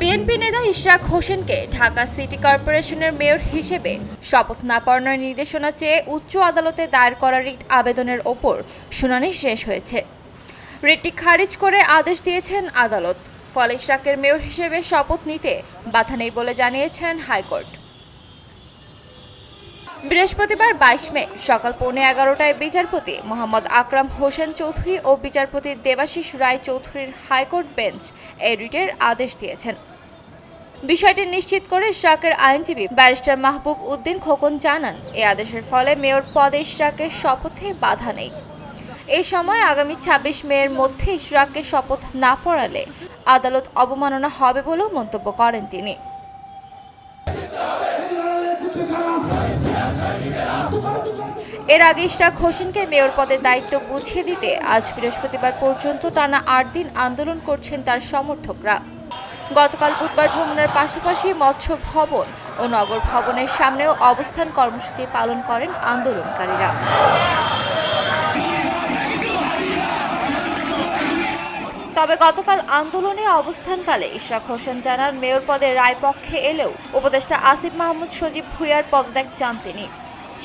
BNP নেতা ইশরাক হোসেনকে Dhaka city কর্পোরেশনের মেয়র হিসেবে শপথ না পড়ানোর নির্দেশনা চেয়ে উচ্চ আদালতে দায়ের করা রিট আবেদনের ওপর শুনানি শেষ হয়েছে। রিটটি খারিজ করে আদেশ দিয়েছেন আদালত। ফলে ইশরাকের মেয়র হিসেবে শপথ নিতে বাধা নেই বলে জানিয়েছেন হাইকোর্ট। বৃহস্পতিবার বাইশ মে, সকাল পৌনে এগারোটায় বিচারপতি মোহাম্মদ আকরাম হোসেন চৌধুরী ও বিচারপতি দেবাশিস রায় চৌধুরীর হাইকোর্ট বেঞ্চ এই রিটের আদেশ দিয়েছেন। বিষয়টি নিশ্চিত করে ইশরাকের আইনজীবী ব্যারিস্টার মাহবুব উদ্দিন খোকন জানান, এ আদেশের ফলে মেয়র পদে ইশরাকের শপথে বাধা নেই। এ সময় আগামী ছাব্বিশ মেয়ের মধ্যে ইশরাককে শপথ না পড়ালে আদালত অবমাননা হবে বলেও মন্তব্য করেন তিনি। এর আগে ইশরাক হোসেনকে মেয়র পদের দায়িত্ব বুঝিয়ে দিতে আজ বৃহস্পতিবার পর্যন্ত টানা আট দিন আন্দোলন করছেন তার সমর্থকরা। গতকাল বুধবার যমুনার পাশাপাশি মৎস্য ভবন ও নগর ভবনের সামনেও অবস্থান কর্মসূচি পালন করেন আন্দোলনকারীরা। তবে গতকাল আন্দোলনে অবস্থানকালে ইশরাক হোসেন জানান, মেয়র পদে রায় পক্ষে এলেও উপদেষ্টা আসিফ মাহমুদ সজীব ভুইয়ার পদত্যাগ চান তিনি।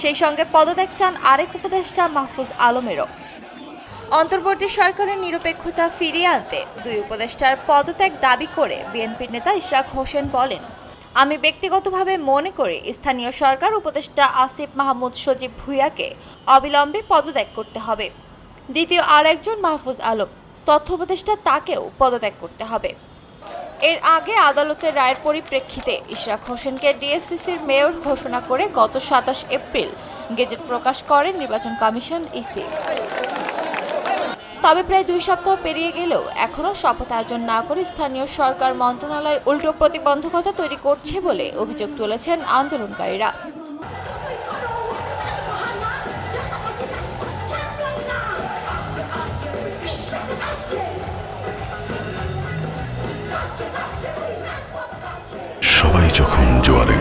সেই সঙ্গে পদত্যাগ চান আরেক উপদেষ্টা মাহফুজ আলমেরও। অন্তর্বর্তী সরকারের নিরপেক্ষতা ফিরিয়ে আনতে দুই উপদেষ্টার পদত্যাগ দাবি করে বিএনপির নেতা ইশাক হোসেন বলেন, আমি ব্যক্তিগতভাবে মনে করি স্থানীয় সরকার উপদেষ্টা আসিফ মাহমুদ সজীব ভুইয়াকে অবিলম্বে পদত্যাগ করতে হবে। দ্বিতীয় আর একজন মাহফুজ আলম, তথ্য উপদেষ্টা তাকেও পদত্যাগ করতে হবে। এর আগে আদালতের রায়ের পরিপ্রেক্ষিতে ইশরাক হোসেনকে ডিএসসিসির মেয়র ঘোষণা করে গত সাতাশ এপ্রিল গেজেট প্রকাশ করে নির্বাচন কমিশন ইসি। তবে প্রায় দুই সপ্তাহ পেরিয়ে গেলেও এখনও শপথ আয়োজন না করে স্থানীয় সরকার মন্ত্রণালয় উল্টো প্রতিবন্ধকতা তৈরি করছে বলে অভিযোগ তুলেছেন আন্দোলনকারীরা।